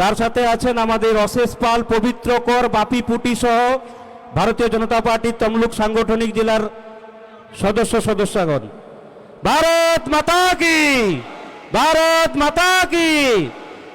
তার সাথে আছেন আমাদের অশেষ পাল, পবিত্র কর, বাপি পুটি সহ ভারতীয় জনতা পার্টির তমলুক সাংগঠনিক জেলার সদস্য সদস্যগণ। ভারত মাতা কি? ভারত মাতা কি?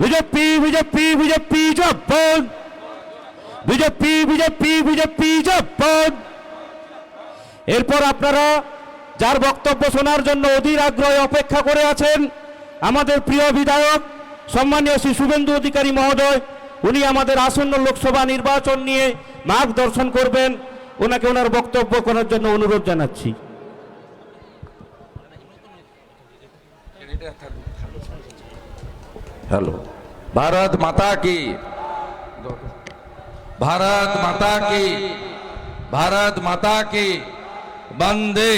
বিজেপি বিজেপি বিজেপি জব্বন বিজেপি বিজেপি বিজেপি জব্বন এরপর আপনারা যার বক্তব্য শোনার জন্য অধীর আগ্রহে অপেক্ষা করে আছেন আমাদের প্রিয় বিধায়ক সম্মানীয় শ্রী শুভেন্দু অধিকারী মহোদয় উনি আমাদের আসন্ন লোকসভা নির্বাচন নিয়ে মার্গদর্শন করবেন ওনাকে ওনার বক্তব্য করার জন্য অনুরোধ জানাচ্ছি हेलो भारत माता की भारत माता की भारत माता की বন্দে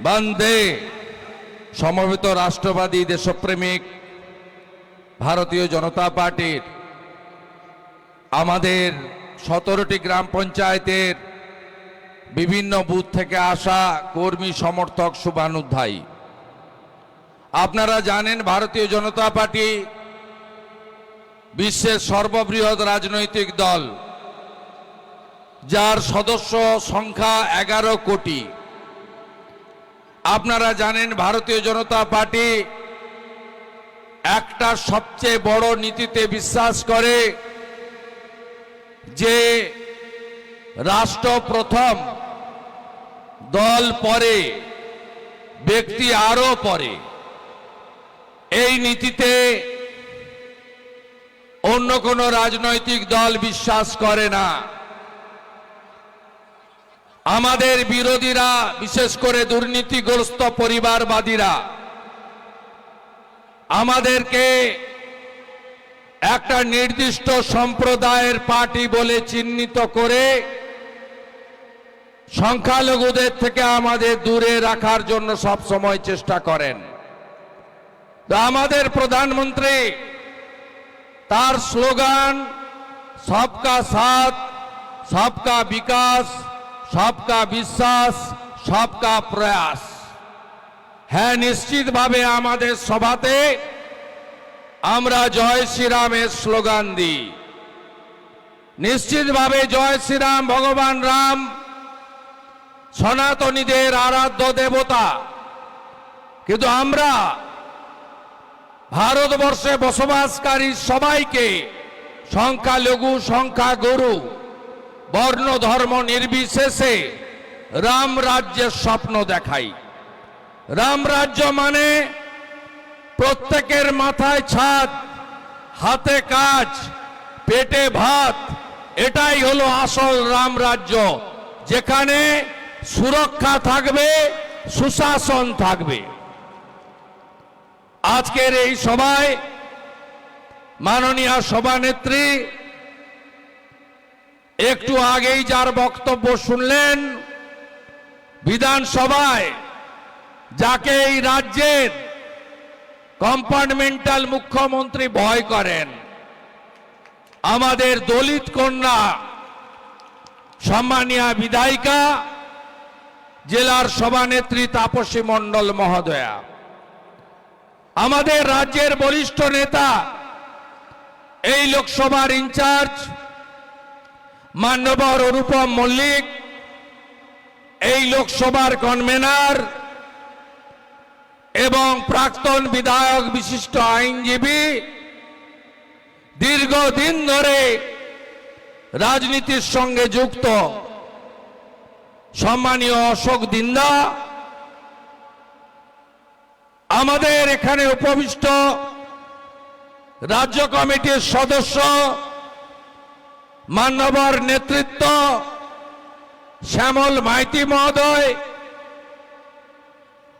বন্দে সমবেত রাষ্ট্রবাদী দেশপ্রেমিক ভারতীয় জনতা পার্টির আমাদের সতেরোটি গ্রাম পঞ্চায়েতের বিভিন্ন বুথ থেকে আসা কর্মী সমর্থক শুভানুধ্যায়ী। আপনারা জানেন ভারতীয় জনতা পার্টি বিশ্বের সর্ববৃহৎ রাজনৈতিক দল, যার সদস্য সংখ্যা এগারো কোটি। আপনারা জানেন ভারতীয় জনতা পার্টি একটা সবচেয়ে বড় নীতিতে বিশ্বাস করে যে রাষ্ট্র প্রথম, দল পরে, ব্যক্তি আরও পরে। এই নীতিতে অন্য কোনো রাজনৈতিক দল বিশ্বাস করে না। আমাদের বিরোধীরা, বিশেষ করে দুর্নীতিগ্রস্ত পরিবারবাদীরা আমাদেরকে একটা নির্দিষ্ট সম্প্রদায়ের পার্টি বলে চিহ্নিত করে সংখ্যালঘুদের থেকে আমাদের দূরে রাখার জন্য সব সময় চেষ্টা করেন। তো আমাদের প্রধানমন্ত্রী তার স্লোগান, সবকা সাথ, সবকা বিকাশ, সবকা বিশ্বাস, সবকা প্রয়াস। হ্যাঁ নিশ্চিতভাবে আমাদের সভাতে আমরা জয় শ্রীরামের স্লোগান দিই। নিশ্চিতভাবে জয় শ্রীরাম, ভগবান রাম, সনাতনীদের আরাধ্য দেবতা। কিন্তু আমরা ভারতবর্ষে বসবাসকারী সবাইকে সংখ্যালঘু সংখ্যা সংখ্যাগুরু বর্ণ ধর্ম নির্বিশেষে রাম রাজ্যের স্বপ্ন দেখাই। রাম রাজ্য মানে প্রত্যেকের মাথায় ছাদ, হাতে কাজ, পেটে ভাত। এটাই হলো আসল রাম রাজ্য যেখানে সুরক্ষা থাকবে, সুশাসন থাকবে। আজকের এই সভায় মাননীয় সভানেত্রী একটু আগেই যার বক্তব্য শুনলেন, বিধানসভায় যাকে এই রাজ্যের কম্পার্টমেন্টাল মুখ্যমন্ত্রী ভয় করেন, আমাদের দলিত কন্যা, সম্মানীয় বিধায়িকা, জেলার সভানেত্রী তাপসী মণ্ডল মহোদয়া। আমাদের রাজ্যের বরিষ্ঠ নেতা, এই লোকসভার ইনচার্জ, মান্যবর অনুপম মল্লিক, এই লোকসভার কনভেনার এবং প্রাক্তন বিধায়ক বিশিষ্ট আইনজীবী দীর্ঘদিন ধরে রাজনীতির সঙ্গে যুক্ত। সম্মানীয় অশোক দিন্দা, আমাদের এখানে উপবিষ্ট রাজ্য কমিটির সদস্য, মান্যবর নেতৃত্ব, শ্যামল মাইতি মহোদয়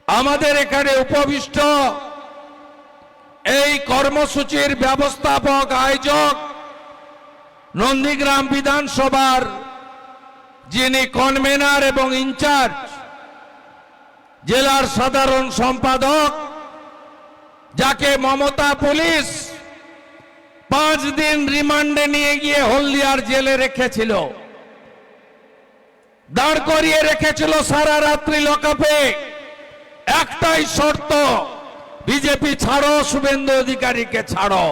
আমাদের এখানে উপবিষ্ট এই কর্মসূচির ব্যবস্থাপক আয়োজক নন্দীগ্রাম বিধানসভার যিনি কনভেনার এবং ইনচার্জ, জেলার সাধারণ সম্পাদক, যাকে মমতা পুলিশ পাঁচ দিন রিমান্ডে নিয়ে গিয়ে হলদিয়ার জেলে রেখেছিল। দাঁড় করিয়ে রেখেছিল সারা রাত্রি লকাপে একটাই শর্ত, বিজেপি ছাড়ো, শুভেন্দু অধিকারীকে ছাড়ো।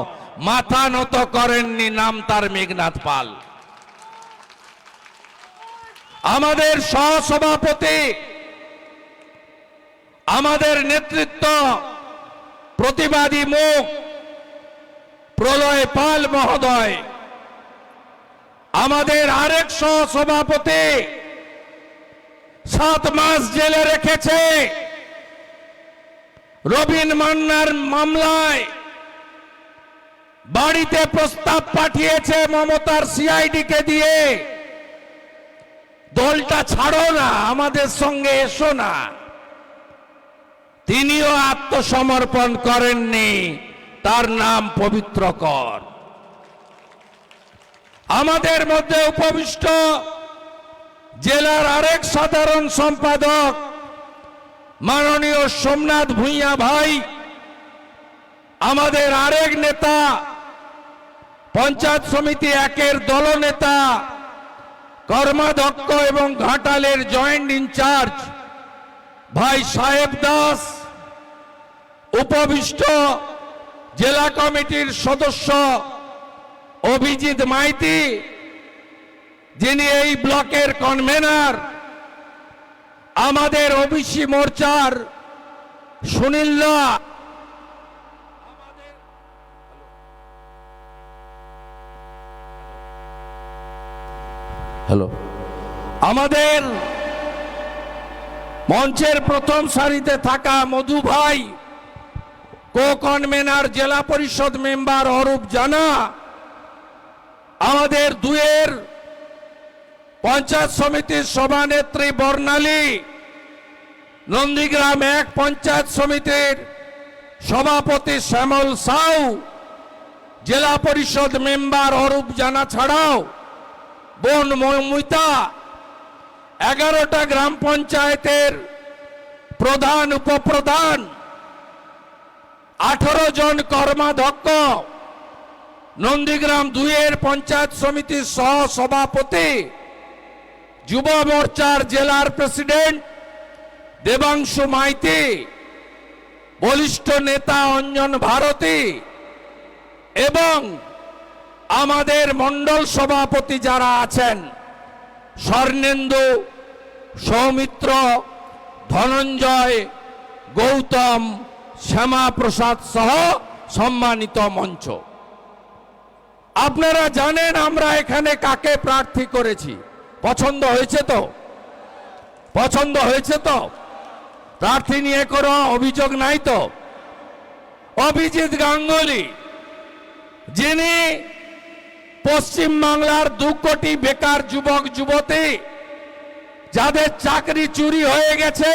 মাথা নত করেননি নাম তার মেঘনাথ পাল। আমাদের সহসভাপতি, আমাদের নেতৃত্ব, প্রতিবাদী মুখ, প্রলয় পাল মহোদয়। আমাদের আরেক সহসভাপতি, সাত মাস জেলে রেখেছে। রবিন মান্নার মামলায় বাড়িতে প্রস্তাব পাঠিয়েছে মমতার সিআইডিকে দিয়ে, দলটা ছাড়ো না, আমাদের সঙ্গে এসো না। তিনিও আত্মসমর্পণ করেননি, তার নাম পবিত্র কর। আমাদের মধ্যে উপবিষ্ট জেলার আরেক সাধারণ সম্পাদক মাননীয় সোমনাথ ভূঁইয়া ভাই, আমাদের আরেক নেতা, পঞ্চায়েত সমিতি একের দলনেতা কর্মাধ্যক্ষ এবং ঘাটালের জয়েন্ট ইনচার্জ ভাই সাহেব দাস, উপবিষ্ট জেলা কমিটির সদস্য অভিজিৎ মাইতি, যিনি এই ব্লকের কনভেনার আমাদের ওবিসি মোর্চার সুনীল্লা হ্যালো। আমাদের মঞ্চের প্রথম সারিতে থাকা মধু ভাই কো কনভেনার জেলা পরিষদ মেম্বার অরূপ জানা। আমাদের দুয়ের পঞ্চায়েত সমিতির সভানেত্রী বর্ণালী, নন্দীগ্রাম এক পঞ্চায়েত সমিতির সভাপতি শ্যামল সাউ, জেলা পরিষদ মেম্বার অরূপ জানা ছাড়াও বোন মমিতা, এগারোটা গ্রাম পঞ্চায়েতের প্রধান, উপপ্রধান, আঠারো জন কর্মাধ্যক্ষ, নন্দীগ্রাম দুইয়ের পঞ্চায়েত সমিতির সহ সভাপতি যুব মোর্চার জেলার প্রেসিডেন্ট দেবাংশু মাইতি, বলিষ্ঠ নেতা অঞ্জন ভারতী এবং আমাদের মণ্ডল সভাপতি যারা আছেন, স্বর্ণেন্দু, সৌমিত্র, ধনঞ্জয়, গৌতম, শ্যামাপ্রসাদ সহ সম্মানিত মঞ্চ। আপনারা জানেন আমরা এখানে কাকে প্রার্থী করেছি। পছন্দ হয়েছে তো? পছন্দ হয়েছে তো? প্রার্থী নিয়ে কোনো অভিযোগ নাই তো? অভিজিৎ গাঙ্গুলি, যিনি পশ্চিম বাংলার দু কোটি বেকার যুবক, যুবতী, যাদের চাকরি চুরি হয়ে গেছে,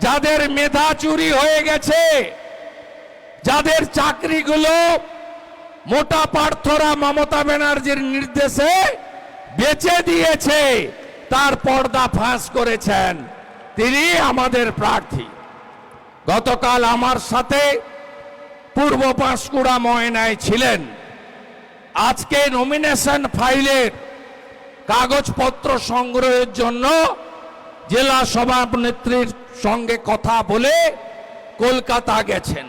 যাদের মেধা চুরি হয়ে গেছে, যাদের চাকরিগুলো মোটা পার্থরা মমতা ব্যানার্জির নির্দেশে বেচে দিয়েছে, তার পর্দা ফাঁস করেছেন। তিনি আমাদের প্রার্থী। গতকাল আমার সাথে পূর্ব পাঁশকুড়া ময়নায় ছিলেন। আজকে নমিনেশন ফাইলের কাগজপত্র সংগ্রহের জন্য জেলা সভানেত্রীর সঙ্গে কথা বলে কলকাতা গেছেন।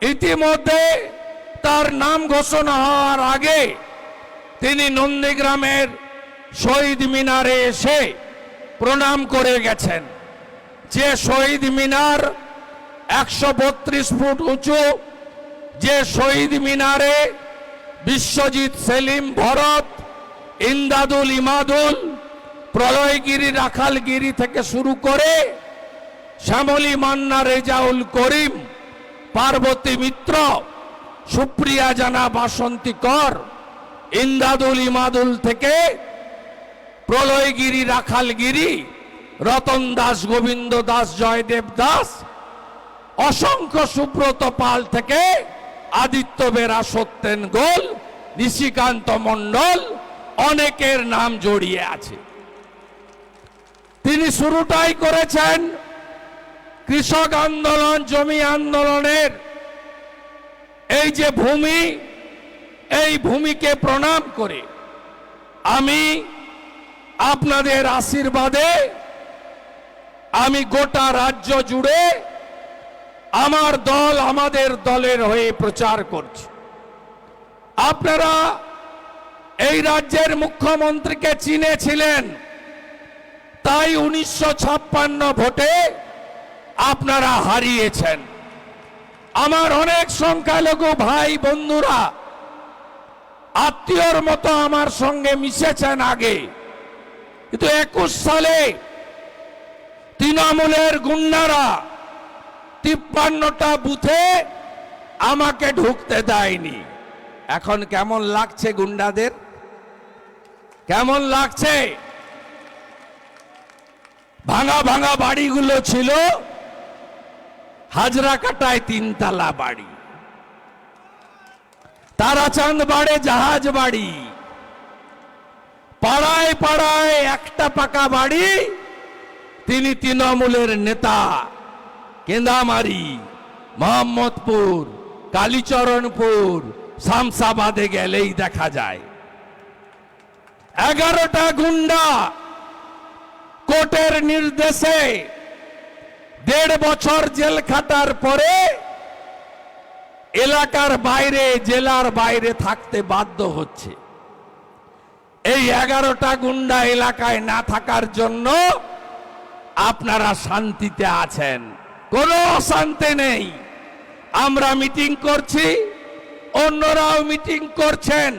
ইতিমধ্যে তার নাম ঘোষণা হওয়ার আগে তিনি নন্দীগ্রামের শহীদ মিনারে এসে প্রণাম করে গেছেন। যে শহীদ মিনার একশো বত্রিশ ফুট উঁচু, যে শহীদ মিনারে বিশ্বজিৎ সেলিম ভরত, ইন্দাদুল ইমাদুল, প্রলয়গিরি রাখালগিরি থেকে শুরু করে শ্যামলী মান্না, রেজাউল করিম, পার্বতী মিত্র, সুপ্রিয়া জানা, বাসন্তী কর ইন্দাদুল ইমাদুল থেকে প্রলয়গিরি রাখালগিরি, রতন দাস, গোবিন্দ দাস, জয়দেব দাস, অসংখ্য সুব্রত পাল থেকে আদিত্য বেরা সত্যেন গোল, নিশিকান্ত মণ্ডল অনেকের নাম জড়িয়ে আছে। তিনি শুরুটাই করেছেন কৃষক আন্দোলন, জমি আন্দোলনের। এই যে ভূমি এই ভূমিকে প্রণাম করে আমি আপনাদের আশীর্বাদে আমি গোটা রাজ্য জুড়ে আমার দল আমাদের দলের হয়ে প্রচার করছে। আপনারা এই রাজ্যের মুখ্যমন্ত্রীকে চিনেছিলেন, তাই উনিশশো ছাপ্পান্ন ভোটে আপনারা হারিয়েছেন। আমার অনেক সংখ্যালঘু ভাই বন্ধুরা আত্মীয়র মতো আমার সঙ্গে মিশেছেন আগে। কিন্তু একুশ সালে তৃণমূলের গুন্ডারা তিপ্পান্নটা বুথে আমাকে ঢুকতে দেয়নি। এখন কেমন লাগছে গুন্ডাদের? কেমন লাগছে? ভাঙা ভাঙা বাড়িগুলো ছিল, হাজরা কাটায় তিনতলা বাড়ি। তারাচাঁদ বাড়ে জাহাজ বাড়ি। পাড়ায় পাড়ায় একটা পাকা বাড়ি, তিনি তৃণমূলের নেতা, কেন্দামারি, মোহাম্মদপুর, কালীচরণপুর, শামসাবাদে গেলেই দেখা যায়। এগারোটা গুন্ডা কোর্টের নির্দেশে দেড় বছর জেল খাটার পরে এলাকার বাইরে, জেলার বাইরে থাকতে বাধ্য হচ্ছে। এই এগারোটা গুন্ডা এলাকায় না থাকার জন্য আপনারা শান্তিতে আছেন। কোনো অশান্তি নেই। আমরা মিটিং করছি, অন্যরাও মিটিং করছেন।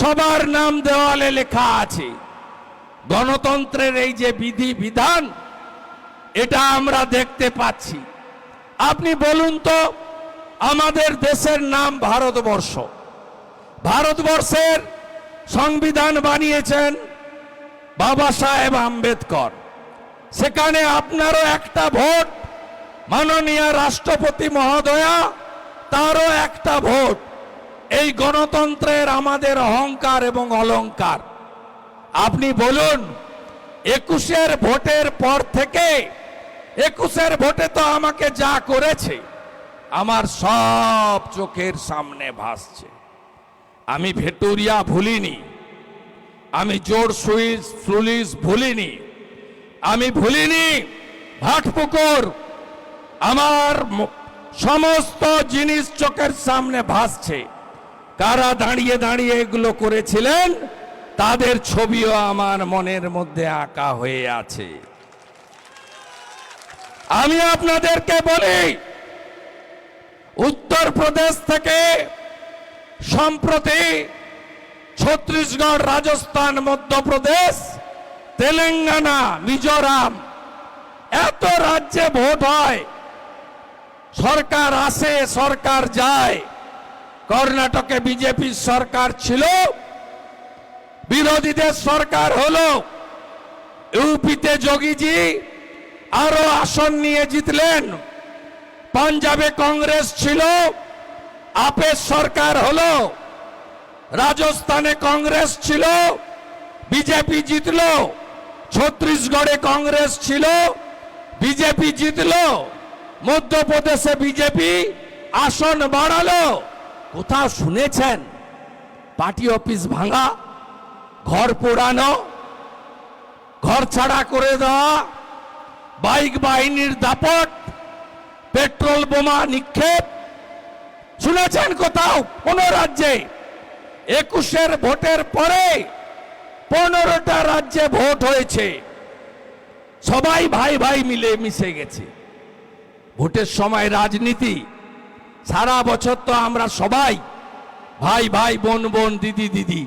সবার নাম দেওয়ালে লেখা আছে। গণতন্ত্রের এই যে বিধি বিধান, এটা আমরা দেখতে পাচ্ছি। আপনি বলুন তো আমাদের দেশের নাম ভারতবর্ষ। ভারতবর্ষের সংবিধান বানিয়েছেন বাবা সাহেব আম্বেদকর। সেখানে আপনারও একটা ভোট, মাননীয় রাষ্ট্রপতি মহোদয়া তারও একটা ভোট। এই গণতন্ত্রের আমাদের অহংকার এবং অলংকার। আপনি বলুন, একুশের ভোটের পর থেকে, একুশের ভোটে তো আমাকে যা করেছে আমার সব চোখের সামনে ভাসছে। আমি ভেটুরিয়া ভুলিনি। আমি জোর সুইচ ফ্লুলিস ভুলিনি। আমি ভুলিনি ভাটপুকুর আমার সমস্ত জিনিস চোখের সামনে ভাসছে। কারা দাঁড়িয়ে দাঁড়িয়ে এগুলো করেছিলেন, তাদের ছবিও আমার মনের মধ্যে আঁকা হয়ে আছে। আমি আপনাদেরকে বলি উত্তরপ্রদেশ থেকে সম্প্রতি ছত্তিশগড়, রাজস্থান, মধ্যপ্রদেশ, তেলেঙ্গানা, মিজোরাম এত রাজ্যে ভোট হয়। সরকার আসে, সরকার যায়। কর্ণাটকে বিজেপি সরকার ছিল। বিরোধীদের সরকার হলো ইউপিতে যোগীজি আরও আসন নিয়ে জিতলেন। পাঞ্জাবে কংগ্রেস ছিল, আপের সরকার হল, রাজস্থানে কংগ্রেস ছিল, বিজেপি জিতল ছত্তিশগড়ে কংগ্রেস ছিল, বিজেপি জিতল, মধ্যপ্রদেশে বিজেপি আসন বাড়ালো। কোথাও শুনেছেন? পার্টি অফিস ভাঙা, ঘর পোড়ানো, ঘর ছাড়া করে দেওয়া, বাইক বাহিনীর দাপট পেট্রোল বোমা নিক্ষেপ। শুনেছেন কোথাও কোন রাজ্যে? একুশের ভোটের পরে পনেরোটা রাজ্যে ভোট হয়েছে। সবাই ভাই ভাই মিলে মিশে গেছে। ভোটের সময় রাজনীতি। সারা বছর তো আমরা সবাই ভাই ভাই, বোন বোন, দিদি দিদি,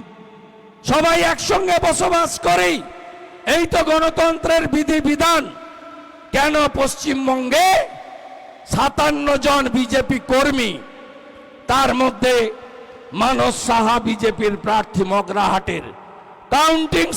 সবাই একসঙ্গে বসবাস করি। এই তো গণতন্ত্রের বিধি বিধান। কেন পশ্চিমবঙ্গে সাতান্ন জন বিজেপি কর্মী তার মধ্যে মানস সাহা বিজেপির প্রার্থী মগরাহাটের। কাউন্টিং